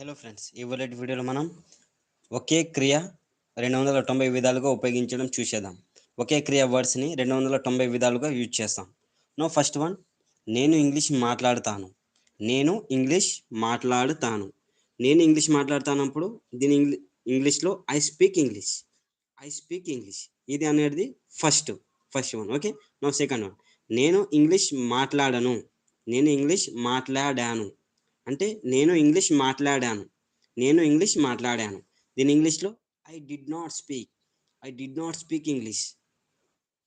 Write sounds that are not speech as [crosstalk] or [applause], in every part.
Hello friends ఇవాళ వీడియోలో మనం ఒకే క్రియ రెండు వందల తొంభై విధాలుగా ఉపయోగించడం చూసేద్దాం. ఒకే క్రియ వర్డ్స్ని రెండు వందల తొంభై విధాలుగా యూజ్ చేస్తాం. నో ఫస్ట్ వన్ నేను ఇంగ్లీష్ మాట్లాడతాను. నేను ఇంగ్లీష్ మాట్లాడుతాను. నేను ఇంగ్లీష్ మాట్లాడుతానప్పుడు దీని ఇంగ్లీ ఇంగ్లీష్లో I speak English I speak English ఇది అనేది first first one okay no second one నేను ఇంగ్లీష్ మాట్లాడను. నేను ఇంగ్లీష్ మాట్లాడాను. అంటే నేను ఇంగ్లీష్ మాట్లాడాను. నేను ఇంగ్లీష్ మాట్లాడాను. దీని ఇంగ్లీష్లో I did not speak I did not speak English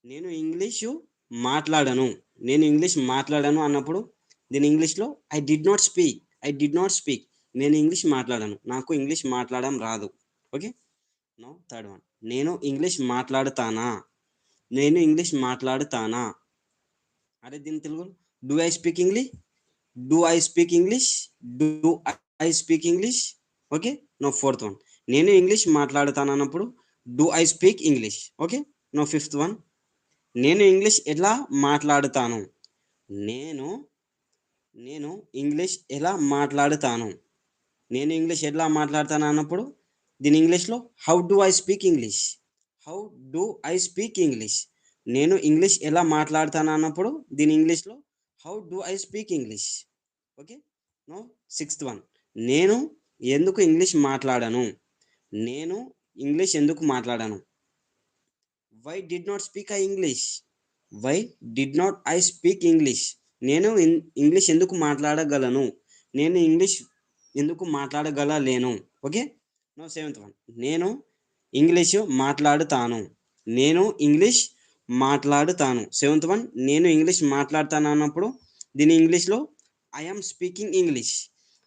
నేను ఇంగ్లీషు మాట్లాడను. నేను ఇంగ్లీష్ మాట్లాడను అన్నప్పుడు దీని ఇంగ్లీష్లో I did not speak I did not speak నేను ఇంగ్లీష్ మాట్లాడను. నాకు ఇంగ్లీష్ మాట్లాడడం రాదు. ఓకే? No third one. నేను ఇంగ్లీష్ మాట్లాడుతానా? నేను ఇంగ్లీష్ మాట్లాడుతానా? అరే దీని Telugu do I speak English do I speak English do I speak English okay no fourth one నేను ఇంగ్లీష్ మాట్లాడుతాను అన్నప్పుడు do I speak English okay no fifth one నేను ఇంగ్లీష్ ఎలా మాట్లాడుతాను? నేను నేను ఇంగ్లీష్ ఎలా మాట్లాడుతాను? నేను ఇంగ్లీష్ ఎలా మాట్లాడతాను అన్నప్పుడు దీని ఇంగ్లీష్లో how do I speak English how do I speak English నేను ఇంగ్లీష్ ఎలా మాట్లాడతాను అన్నప్పుడు దీని ఇంగ్లీష్లో how do I speak English okay? No? Sixth one. నేను ఎందుకు ఇంగ్లీష్ మాట్లాడను? నేను ఇంగ్లీష్ ఎందుకు మాట్లాడాను? Why did not speak I English why did not I speak English నేను ఇంగ్లీష్ ఎందుకు మాట్లాడగలను? నేను ఇంగ్లీష్ ఎందుకు మాట్లాడగలలేను? ఓకే? No seventh one. నేను ఇంగ్లీషు మాట్లాడుతాను. నేను ఇంగ్లీష్ మాట్లాడుతాను. Seventh one. నేను ఇంగ్లీష్ మాట్లాడతాను అన్నప్పుడు దీని ఇంగ్లీష్లో I am speaking English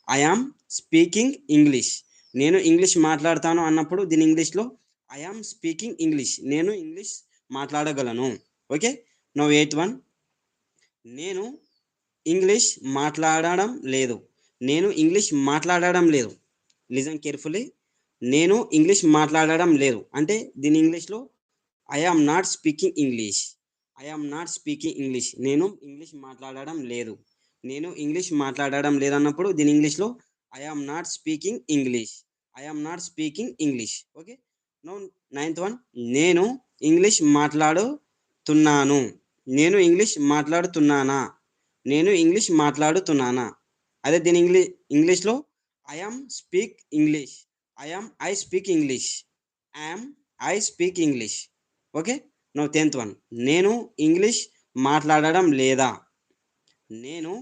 I am speaking English నేను ఇంగ్లీష్ మాట్లాడతాను అన్నప్పుడు దీని ఇంగ్లీష్లో ఐఆమ్ స్పీకింగ్ ఇంగ్లీష్ నేను ఇంగ్లీష్ మాట్లాడగలను. ఓకే నో ఎయిట్ వన్ నేను ఇంగ్లీష్ మాట్లాడడం లేదు. నేను ఇంగ్లీష్ మాట్లాడడం లేదు. లిజన్ కేర్ఫుల్లీ నేను ఇంగ్లీష్ మాట్లాడడం లేదు. అంటే దీని ఇంగ్లీష్లో I am not speaking English I am not speaking English నేను ఇంగ్లీష్ మాట్లాడడం లేదు. నేను ఇంగ్లీష్ మాట్లాడడం లేదన్నప్పుడు దీని ఇంగ్లీష్లో I am not speaking English I am not speaking English okay no ninth one నేను ఇంగ్లీష్ మాట్లాడుతున్నాను. నేను ఇంగ్లీష్ మాట్లాడుతున్నానా? నేను ఇంగ్లీష్ మాట్లాడుతున్నానా? అదే దీని ఇంగ్లీష్ ఇంగ్లీష్లో I am speak English I am I speak English I'm I speak English okay no tenth one నేను English మాట్లాడడం లేదా? నేను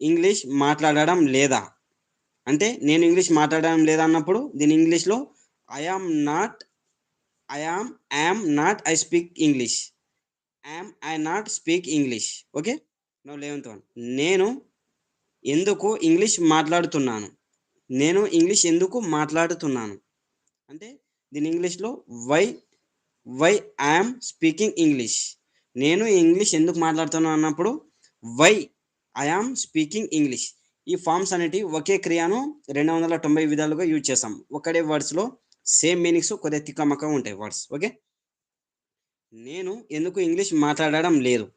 ఇంగ్లీష్ మాట్లాడడం లేదా? అంటే నేను ఇంగ్లీష్ మాట్లాడడం లేదా అన్నప్పుడు దీని ఇంగ్లీష్లో I not I am not I speak English I'm I not speak English okay no eleventh one నేను ఎందుకు ఇంగ్లీష్ మాట్లాడుతున్నాను? నేను ఇంగ్లీష్ ఎందుకు మాట్లాడుతున్నాను? అంటే దీని ఇంగ్లీష్లో why why I'm speaking English నేను ఇంగ్లీష్ ఎందుకు మాట్లాడుతున్నాను అన్నప్పుడు why I am speaking English. ఈ ఫామ్స్ అనేటివి ఒకే క్రియను రెండు వందల తొంభై విధాలుగా యూజ్ చేస్తాం ఒకటే వర్డ్స్లో సేమ్ మీనింగ్స్ కొద్దిగా తిక్కమక్క ఉంటాయి వర్డ్స్. ఓకే? నేను ఎందుకు ఇంగ్లీష్ మాట్లాడడం లేదు?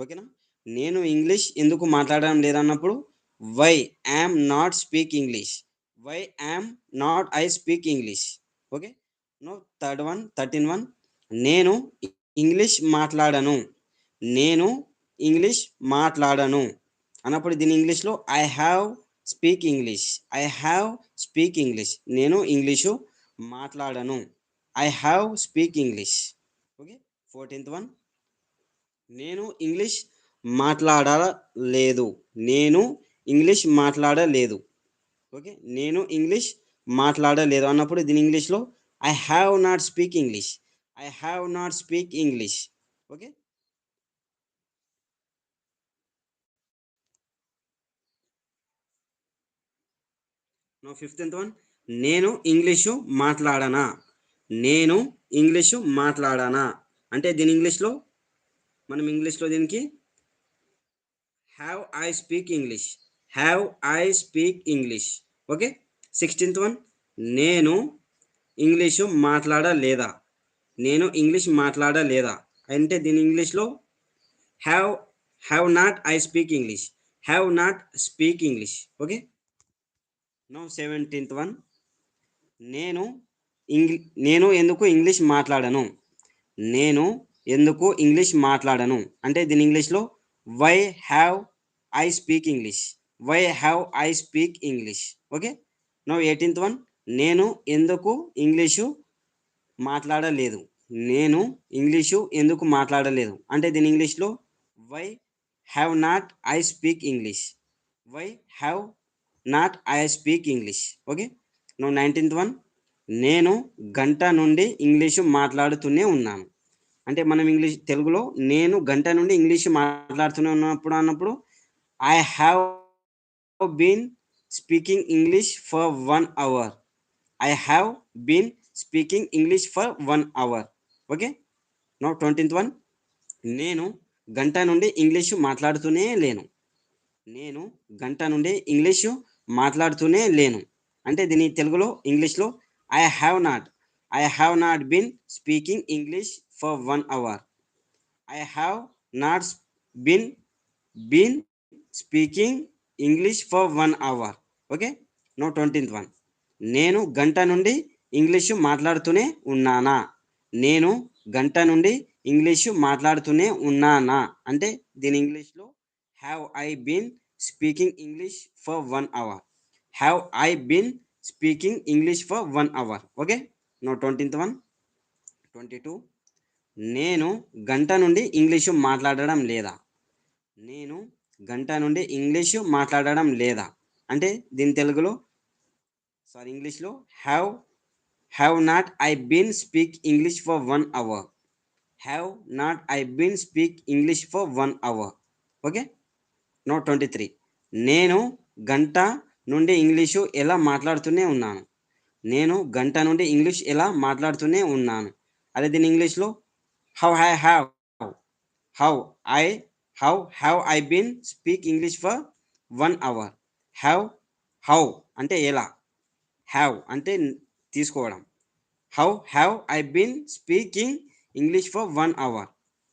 ఓకేనా? నేను ఇంగ్లీష్ ఎందుకు మాట్లాడడం లేదన్నప్పుడు why I'm not speak English. Why am not I speak English. Okay? No third one thirteen one. నేను ఇంగ్లీష్ మాట్లాడను. నేను ఇంగ్లీష్ మాట్లాడను. అన్నప్పుడు దీని ఇంగ్లీష్లో I have speak English I have speak English నేను ఇంగ్లీషు మాట్లాడను. I have speak English okay fourteenth one నేను ఇంగ్లీష్ మాట్లాడలేదు. నేను ఇంగ్లీష్ మాట్లాడలేదు. ఓకే నేను ఇంగ్లీష్ మాట్లాడలేదు. అన్నప్పుడు దీని ఇంగ్లీష్లో I have not speak English I have not speak English okay no fifth one నేను ఇంగ్లీషు మాట్లాడనా? నేను ఇంగ్లీషు మాట్లాడనా? అంటే దీని ఇంగ్లీష్లో? మనం ఇంగ్లీష్లో దీనికి? Have I speak English have I speak English okay sixteenth one నేను ఇంగ్లీషు మాట్లాడలేదా? నేను ఇంగ్లీష్ మాట్లాడలేదా? అంటే దీని ఇంగ్లీష్లో? Have have not I speak English have not speak English okay no seventeenth one. నేను ఇంగ్లీ నేను ఎందుకు ఇంగ్లీష్ మాట్లాడను? నేను ఎందుకు ఇంగ్లీష్ మాట్లాడను? అంటే దీని ఇంగ్లీష్లో why have I speak English why have I speak English okay? No eighteenth one. నేను ఎందుకు ఇంగ్లీషు మాట్లాడలేదు? నేను ఇంగ్లీషు ఎందుకు మాట్లాడలేదు? అంటే దీని ఇంగ్లీష్లో why have not I speak English why have not I speak English okay no nineteenth one నేను గంట నుండి ఇంగ్లీషు మాట్లాడుతూనే ఉన్నాను. అంటే మనం ఇంగ్లీష్ తెలుగులో నేను గంట నుండి ఇంగ్లీషు మాట్లాడుతూనే ఉన్నప్పుడు అన్నప్పుడు I have been speaking English for one hour I have been speaking English for one hour okay no twentieth one నేను గంట నుండి ఇంగ్లీషు మాట్లాడుతూనే లేను. నేను గంట నుండి ఇంగ్లీషు మాట్లాడుతూనే లేను. అంటే దీని తెలుగులో ఇంగ్లీష్లో I have not I have not been speaking English for one hour I have not been been speaking English for one hour okay no twentieth one నేను గంట నుండి ఇంగ్లీషు మాట్లాడుతూనే ఉన్నానా? నేను గంట నుండి ఇంగ్లీషు మాట్లాడుతూనే ఉన్నానా? అంటే దీని ఇంగ్లీష్లో have I been speaking English for one hour have I been speaking English for one hour okay no twentieth one twenty two నేను గంట నుండి ఇంగ్లీషు మాట్లాడడం లేదా? నేను గంట నుండి ఇంగ్లీషు మాట్లాడడం లేదా? అంటే దీని తెలుగులో సారీ ఇంగ్లీష్లో have have not I been speak English for one hour have not I been speak English for one hour okay no twenty three. నేను గంట నుండి ఇంగ్లీషు ఎలా మాట్లాడుతూనే ఉన్నాను. నేను గంట నుండి ఇంగ్లీష్ ఎలా మాట్లాడుతూనే ఉన్నాను. అదే దీని ఇంగ్లీష్లో how I have how I how have I been speak English for one hour. Have how అంటే ఎలా? హ్యావ్ అంటే తీసుకోవడం. How have I been speaking English for one hour.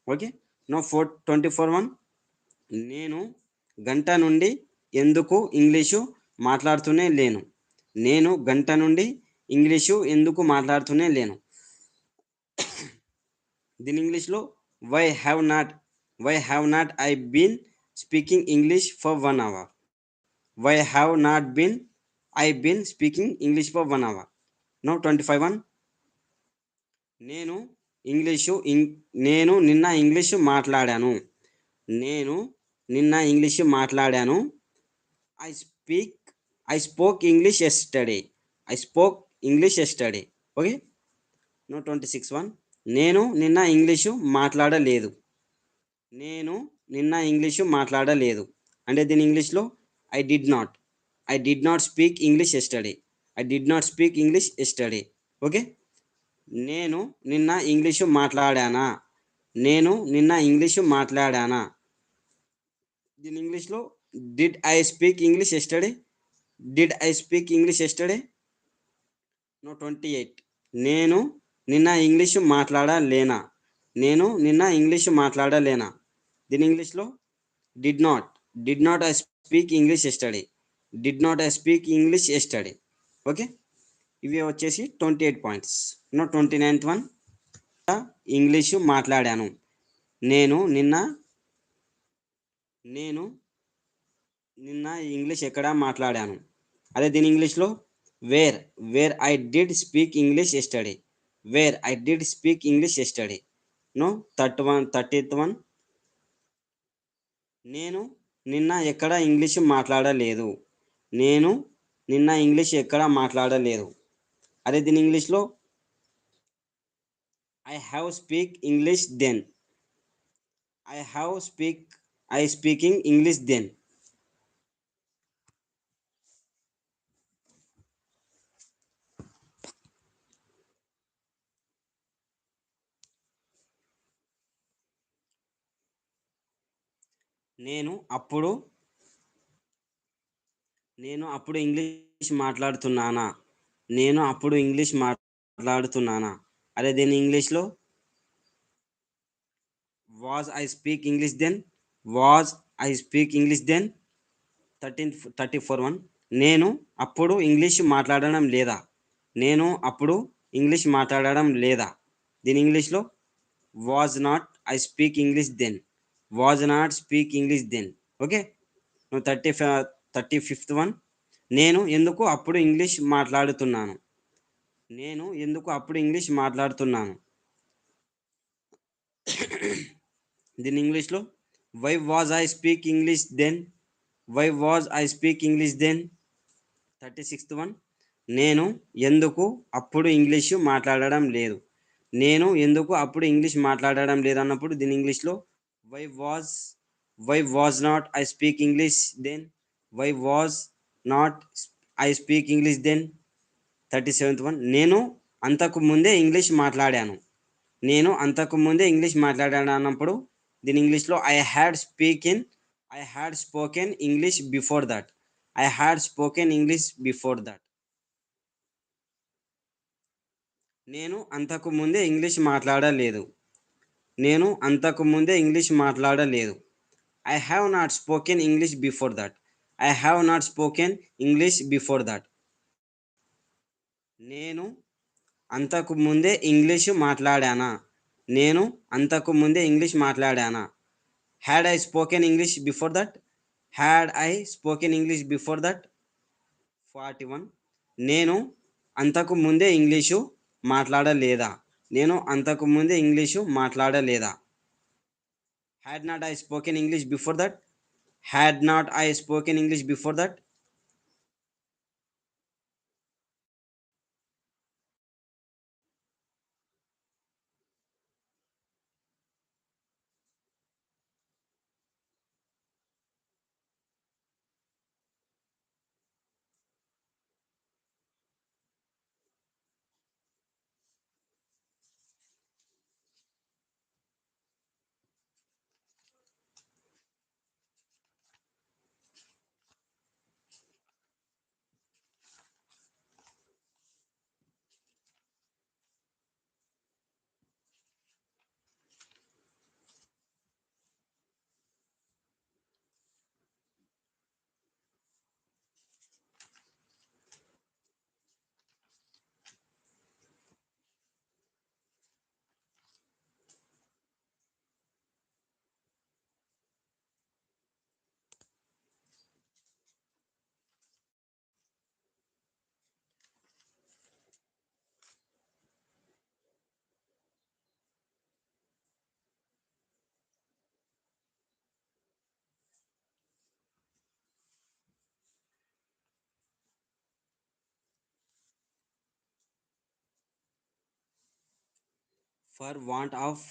Okay? No four twenty four one. నేను గంట నుండి ఎందుకు English మాట్లాడుతూనే లేను? నేను గంట నుండి ఇంగ్లీషు ఎందుకు మాట్లాడుతూనే లేను? దీని ఇంగ్లీష్లో why have not why have not I been speaking English for one hour why have not been I been speaking English for one hour no twenty five one నేను ఇంగ్లీషు ఇంగ్ నేను నిన్న ఇంగ్లీషు మాట్లాడాను. నేను నిన్న ఇంగ్లీషు మాట్లాడాను. I speak I spoke English yesterday I spoke English yesterday okay no twenty six one నేను నిన్న English మాట్లాడలేదు. నేను నిన్న ఇంగ్లీషు మాట్లాడలేదు. అంటే దీని ఇంగ్లీష్లో I did not I did not speak English yesterday I did not speak English yesterday okay నేను నిన్న ఇంగ్లీషు మాట్లాడానా? నేను నిన్న ఇంగ్లీషు మాట్లాడానా? దీని ఇంగ్లీష్లో did I speak English yesterday did I speak English yesterday no twenty eight నేను నిన్న ఇంగ్లీషు మాట్లాడలేనా? నేను నిన్న ఇంగ్లీషు మాట్లాడలేనా? దీని ఇంగ్లీష్లో did not did not I speak English yesterday did not I speak English yesterday okay ఇవి వచ్చేసి twenty eight points no twenty ninth one English మాట్లాడాను. నేను నిన్న నేను నిన్న ఇంగ్లీష్ ఎక్కడ మాట్లాడాను. అదే దీని ఇంగ్లీష్లో where where I did speak English yesterday where I did speak English yesterday no thirty one thirtieth one నేను నిన్న ఎక్కడ ఇంగ్లీష్ మాట్లాడలేదు. నేను నిన్న ఇంగ్లీష్ ఎక్కడ మాట్లాడలేదు. అదే దీని ఇంగ్లీష్లో I have speak English then I have speak I speaking English then నేను అప్పుడు నేను అప్పుడు ఇంగ్లీష్ మాట్లాడుతున్నానా? నేను అప్పుడు ఇంగ్లీష్ మాట్లాడుతున్నానా? అదే దీని ఇంగ్లీష్లో was I speak English then was I speak English then thirteen thirty four one నేను అప్పుడు ఇంగ్లీష్ మాట్లాడడం లేదా? నేను అప్పుడు ఇంగ్లీష్ మాట్లాడడం లేదా? దీని ఇంగ్లీష్లో was not I speak English then was not speak English then okay thirty thirty fifth one నేను ఎందుకు అప్పుడు ఇంగ్లీష్ మాట్లాడుతున్నాను? నేను ఎందుకు అప్పుడు ఇంగ్లీష్ మాట్లాడుతున్నాను? [coughs] దీని ఇంగ్లీష్లో why was I speak English then why was I speak English then thirty sixth one నేను ఎందుకు అప్పుడు ఇంగ్లీషు మాట్లాడడం లేదు? నేను ఎందుకు అప్పుడు ఇంగ్లీష్ మాట్లాడడం లేదు అన్నప్పుడు దీని ఇంగ్లీష్లో why was why was not I speak English then why was not I speak English then thirty seventh one నేను అంతకు ముందే ఇంగ్లీష్ మాట్లాడాను. నేను అంతకు ముందే ఇంగ్లీష్ మాట్లాడాను అన్నప్పుడు దీని ఇంగ్లీష్లో I had speak in I had spoken English before that I had spoken English before that నేను అంతకు ముందే ఇంగ్లీష్ మాట్లాడలేదు. నేను అంతకు ముందే ఇంగ్లీష్ మాట్లాడలేదు. I have not spoken English before that I have not spoken English before that నేను అంతకు ముందే ఇంగ్లీషు మాట్లాడానా? నేను అంతకు ముందే English మాట్లాడానా? Had I spoken English before that had I spoken English before that forty one నేను అంతకు ముందే ఇంగ్లీషు మాట్లాడలేదా? నేను అంతకు ముందే English మాట్లాడలేదా? Had not I spoken English before that had not I spoken English before that for want of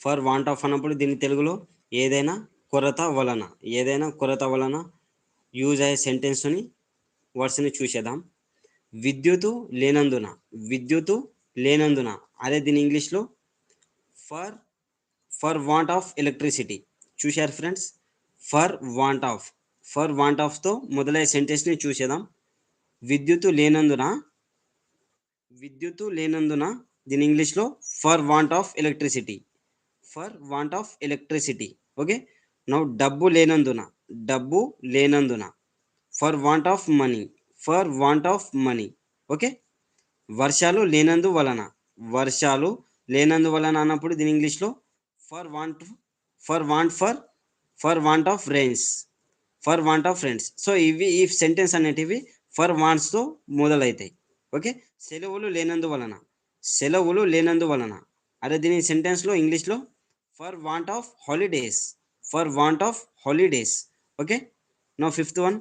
for want of అన్నప్పుడు దీని తెలుగులో ఏదైనా కొరత వలన ఏదైనా కొరత వలన యూజ్ అయ్యే సెంటెన్స్ని వర్డ్స్ని చూసేద్దాం. విద్యుత్ లేనందున విద్యుత్ లేనందున అదే దీని ఇంగ్లీష్లో for for want of electricity చూశారు friends for want of for want ఆఫ్తో మొదలయ్యే సెంటెన్స్ని చూసేద్దాం. విద్యుత్ లేనందున విద్యుత్ లేనందున దీని ఇంగ్లీష్లో for want of electricity. For want of electricity. Okay? Now డబ్బు లేనందున డబ్బు లేనందున. For want of money for want of money. Okay? వర్షాలు లేనందు వలన వర్షాలు లేనందు వలన అన్నప్పుడు దీని ఇంగ్లీష్లో for want for want for for want of rains for want of friends so ఇవి ఈ సెంటెన్స్ అనేటివి ఫర్ వాంట్స్తో మొదలవుతాయి ఓకే? సెలవులు లేనందు వలన సెలవులు లేనందు వలన అదే దీని సెంటెన్స్లో ఇంగ్లీష్లో for want of holidays for want of holidays okay no fifth one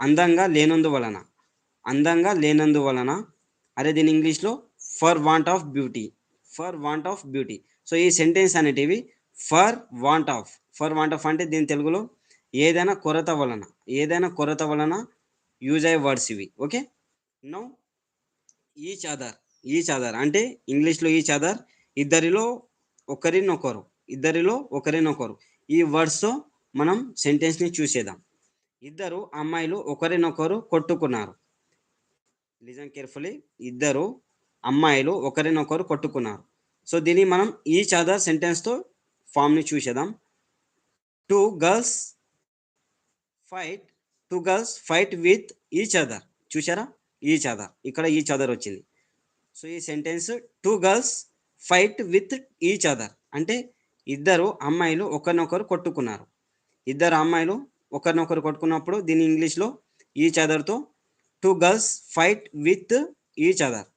అందంగా లేనందు వలన అందంగా లేనందు వలన అదే దీని ఇంగ్లీష్లో for want of beauty for want of beauty so ఈ సెంటెన్స్ అనేటివి for want of for want of అంటే దీని తెలుగులో ఏదైనా కొరత వలన. ఏదైనా కొరత వలన యూజ్ అయ్యే వర్డ్స్ ఇవి. Okay no each other each other అంటే ఇంగ్లీష్లో ఈచ్ అదర్ ఇద్దరిలో ఒకరినొకరు ఇద్దరిలో ఒకరినొకరు ఈ వర్డ్స్తో మనం సెంటెన్స్ని చూసేద్దాం. ఇద్దరు అమ్మాయిలు ఒకరినొకరు కొట్టుకున్నారు. లిజన్ కేర్ఫుల్లీ ఇద్దరు అమ్మాయిలు ఒకరినొకరు కొట్టుకున్నారు. సో దీన్ని మనం ఈచ్ అదర్ సెంటెన్స్తో ఫామ్ని చూసేద్దాం. Two girls fight two girls fight with each other చూసారా ఈచ్ అదర్ ఇక్కడ ఈచ్ అదర్ వచ్చింది. సో ఈ sentence two girls fight with each other అంటే ఇద్దరు అమ్మాయిలు ఒకరినొకరు కొట్టుకున్నారు. ఇద్దరు అమ్మాయిలు ఒకరినొకరు కొట్టుకున్నప్పుడు దీని ఇంగ్లీష్లో each అదర్తో two girls fight with each other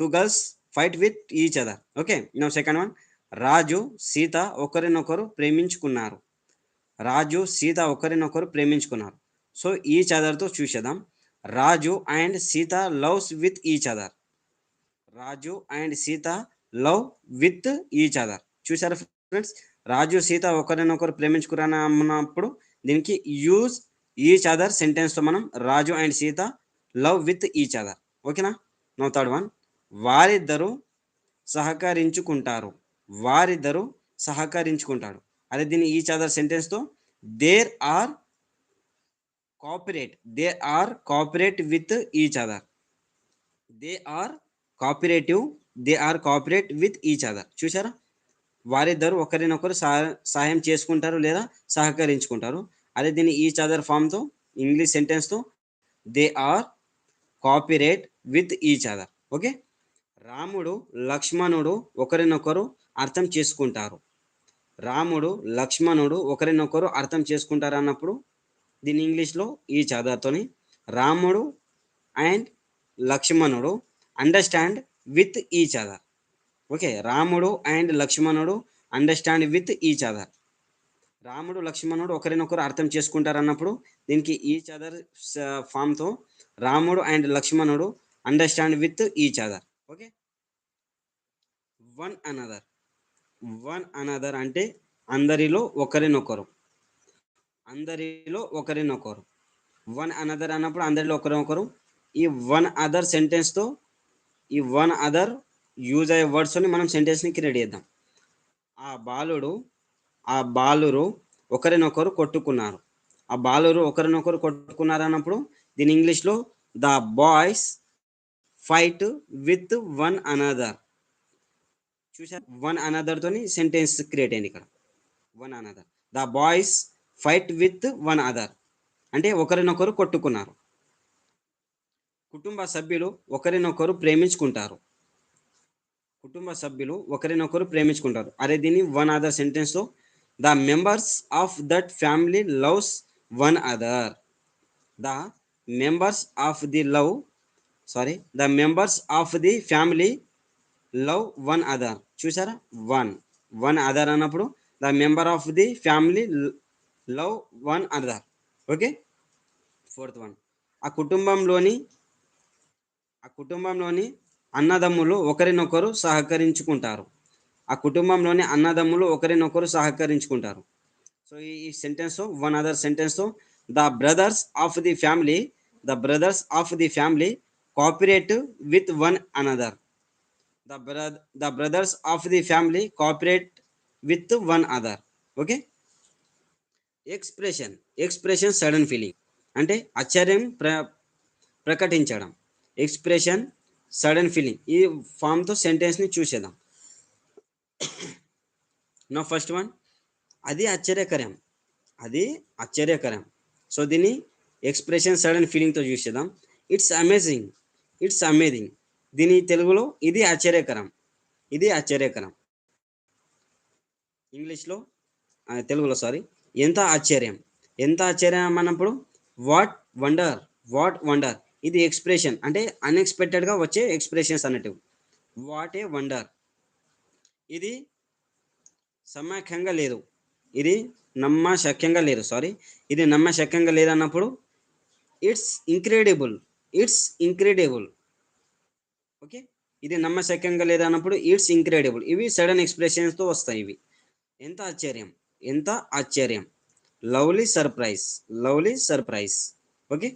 two girls fight with each other okay no second one Raju Sita ఒకరినొకరు ప్రేమించుకున్నారు. రాజు సీత ఒకరినొకరు ప్రేమించుకున్నారు. సో ఈచ్ అదర్తో చూసేద్దాం. Raju and Sita loves with each other Raju and Sita love with each other. చూసారా friends? Raju Sita ఒకరినొకరు ప్రేమించుకున్నప్పుడు దీనికి యూజ్ ఈచ్ అదర్ సెంటెన్స్తో మనం Raju and Sita love with each other. ఓకేనా? No third one. వారిద్దరూ సహకరించుకుంటారు. వారిద్దరూ సహకరించుకుంటాడు అదే దీని each other సెంటెన్స్తో there are cooperate. They are cooperate with each other. They are cooperative they are cooperate with each other చూసారా వారిద్దరు ఒకరినొకరు సహాయం చేసుకుంటారు లేదా సహకరించుకుంటారు. అదే దీని ఈచ్ అదర్ ఫామ్తో English సెంటెన్స్తో they are cooperate with each other okay? Ramudu Lakshmanudu ఒకరినొకరు అర్థం చేసుకుంటారు. రాముడు లక్ష్మణుడు ఒకరినొకరు అర్థం చేసుకుంటారు అన్నప్పుడు దీని ఇంగ్లీష్లో ఈ అదర్తోని Ramudu and Lakshmanudu understand with each other okay Ramudu and Lakshmanudu understand with each other Ramudu Lakshmanudu ఒకరినొకరు అర్థం చేసుకుంటారు అన్నప్పుడు దీనికి each other ఫామ్తో Ramudu and Lakshmanudu understand with each other okay one another one another అంటే అందరిలో ఒకరినొకరు. అందరిలో ఒకరినొకరు. వన్ అనదర్ అన్నప్పుడు అందరిలో ఒకరినొకరు. ఈ వన్ అదర్ సెంటెన్స్తో ఈ వన్ అదర్ యూజ్ అయ్యే వర్డ్స్ని మనం సెంటెన్స్ని క్రియేట్ చేద్దాం. ఆ బాలుడు ఆ బాలురు ఒకరినొకరు కొట్టుకున్నారు. ఆ బాలురు ఒకరినొకరు కొట్టుకున్నారు అన్నప్పుడు దీని ఇంగ్లీష్లో the boys fight with one another. చూసారు వన్ అనదర్తోని సెంటెన్స్ క్రియేట్ అయింది ఇక్కడ. One another. The boys fight with one other. అంటే ఒకరినొకరు కొట్టుకున్నారు. కుటుంబ సభ్యులు ఒకరినొకరు ప్రేమించుకుంటారు. కుటుంబ సభ్యులు ఒకరినొకరు ప్రేమించుకుంటారు. అరే దీని one other సెంటెన్స్లో the members of that family loves one other the members of the love sorry the members of the family love one other చూసారా వన్ వన్ అదర్ అన్నప్పుడు the member of the family love one other okay fourth one ఆ కుటుంబంలోని ఆ కుటుంబంలోని అన్నదమ్ములు ఒకరినొకరు సహకరించుకుంటారు. ఆ కుటుంబంలోని అన్నదమ్ములు ఒకరినొకరు సహకరించుకుంటారు. సో ఈ sentence one other sentence the brothers of the family the brothers of the family cooperate with one another the brother the brothers of the family cooperate with one other okay expression expression sudden feeling అంటే ఆశ్చర్యం ప్ర ప్రకటించడం. Expression sudden feeling. ఈ ఫామ్తో సెంటెన్స్ని చూసేద్దాం. నా first one అది ఆశ్చర్యకరం. అది ఆశ్చర్యకరం. సో దీన్ని ఎక్స్ప్రెషన్ సడన్ ఫీలింగ్తో చూసేద్దాం. ఇట్స్ అమేజింగ్ ఇట్స్ అమేజింగ్ దీని తెలుగులో ఇది ఆశ్చర్యకరం. ఇది ఆశ్చర్యకరం. ఇంగ్లీష్లో తెలుగులో సారీ ఎంత ఆశ్చర్యం. ఎంత ఆశ్చర్యం అన్నప్పుడు వాట్ వండర్ వాట్ వండర్ ఇది ఎక్స్ప్రెషన్ అంటే అన్ఎక్స్పెక్టెడ్గా వచ్చే ఎక్స్ప్రెషన్స్ అన్నట్టు. వాట్ ఏ వండర్ ఇది సమాఖ్యంగా లేదు. ఇది నమ్మశక్యంగా లేదు. సారీ ఇది నమ్మశక్యంగా లేదన్నప్పుడు it's incredible it's incredible okay ఇది నమ్మశక్యంగా లేదన్నప్పుడు ఇట్స్ ఇంక్రెడిబుల్ ఇవి సడన్ ఎక్స్ప్రెషన్స్తో వస్తాయి ఇవి. ఎంత ఆశ్చర్యం. ఎంత ఆశ్చర్యం. Lovely surprise lovely surprise okay